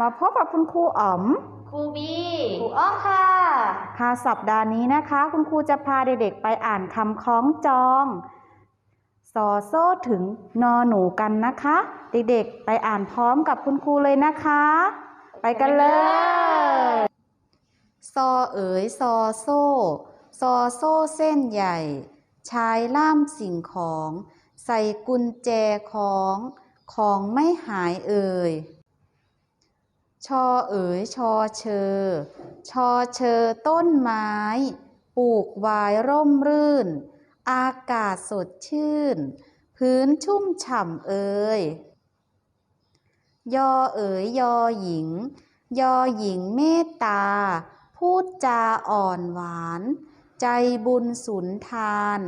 มาพบกับคุณครูอ๋อม ครูบีครูอ้อมค่ะค่ะสัปดาห์นี้นะคะ คุณครูจะพาเด็กๆไปอ่านคำคล้องจองซอโซ่ถึงนอหนูกันนะคะ เด็กๆไปอ่านพร้อมกับคุณครูเลยนะคะ ไปกันเลยซอเอ๋ยซอโซ่ซอโซ่เส้นใหญ่ ชายล่ามสิ่งของ ใส่กุญแจของ ของไม่หายเอ่ย ชอเอ๋ยชอเชอ ชอเชอต้นไม้ ปลูกวายร่มรื่น อากาศสดชื่น พื้นชุ่มฉ่ำเอ่ย ยอเอ๋ยยอหญิง ยอหญิงเมตตา พูดจาอ่อนหวาน ใจบุญสุนทาน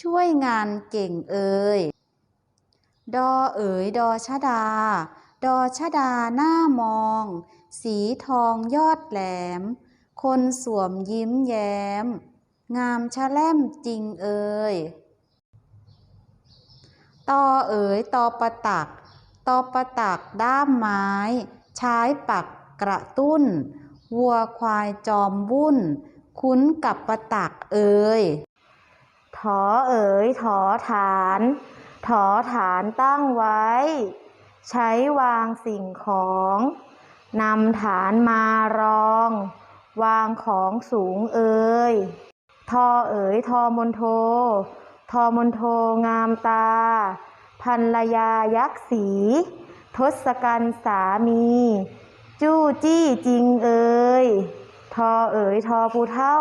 ช่วยงานเก่งเอ่ย ดอเอ๋ยดอชดา ดอชดาหน้ามอง สีทองยอดแหลม คนสวมยิ้มแย้ม งามชะแล่มจริงเอ่ยตอเอ๋ยตอประตักตอประตักด้ามไม้ ใช้ปักกระตุ้น วัวควายจอมวุ่น คุ้นกับประตักเอ่ยถอเอ๋ยถอฐาน ถอฐานตั้งไว้ ใช้วางสิ่งของนำฐานมารอง วางของสูงเอ่ยทอเอ๋ยทอมนโท ทอมนโทงามตา พันลยายักษ์สีทศกัณฐ์สามี จู้จี้จริงเอ่ยทอเอ๋ยทอผู้เท่า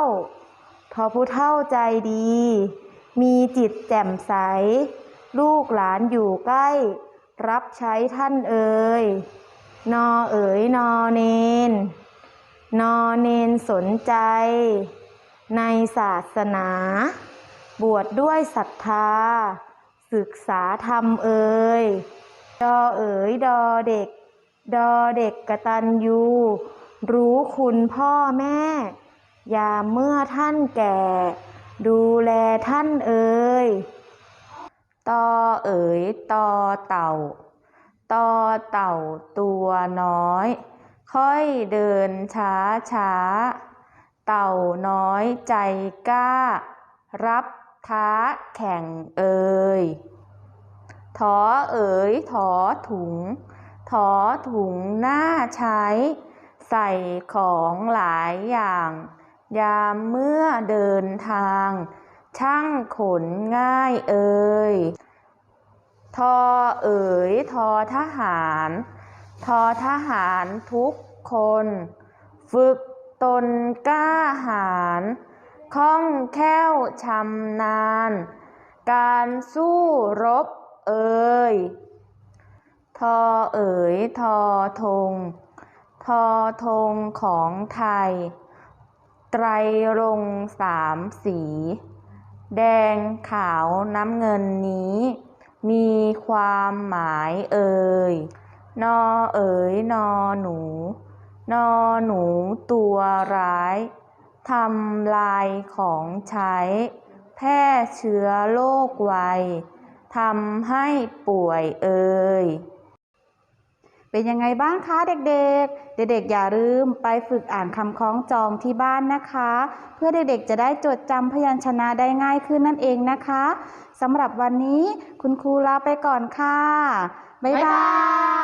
ทอผู้เท่าใจดี มีจิตแจ่มใส ลูกหลานอยู่ใกล้ รับใช้ท่านเอ่ยนอเอ๋ยนอเนน นอเนนสนใจ ในศาสนา บวชดด้วยศรัทธา ศึกษาธรรมเอ่ยดอเอ๋ยดอเด็ก ดอเด็กกตัญญูรู้คุณพ่อแม่ ยามเมื่อท่านแก่ ดูแลท่านเอ่ย ตอเอ๋ยตอเต่าตอเต่าตัวน้อย ค่อยเดินช้าช้า เต่าน้อยใจกล้า รับท้าแข่งเอ่ยถอเอ๋ยถอถุง ถอถุงหน้าใช้ ใส่ของหลายอย่าง ยามเมื่อเดินทาง ช่างขนง่ายเอ่ย ทอเอ๋ยทอทหาร ทอทหารทุกคน ฝึกตนกล้าหาญคล่องแคล่วชำนาญ การสู้รบเอ่ย ทอเอ๋ยทอธง ทอธงของไทย ไตรรงสามสี แดงขาวน้ำเงินนี้ มีความหมายเอ่ย นอเอ๋ยนอหนู นอหนูตัวร้ายทำลายของใช้ แพร่เชื้อโรคไวทำให้ป่วยเอ่ย เป็นยังไงบ้างคะเด็กๆ เด็กๆ อย่าลืมไปฝึกอ่านคำคล้องจองที่บ้านนะคะ เพื่อเด็กๆ จะได้จดจำพยัญชนะได้ง่ายขึ้นนั่นเองนะคะสำหรับวันนี้คุณครูลาไปก่อนค่ะ บ๊ายบาย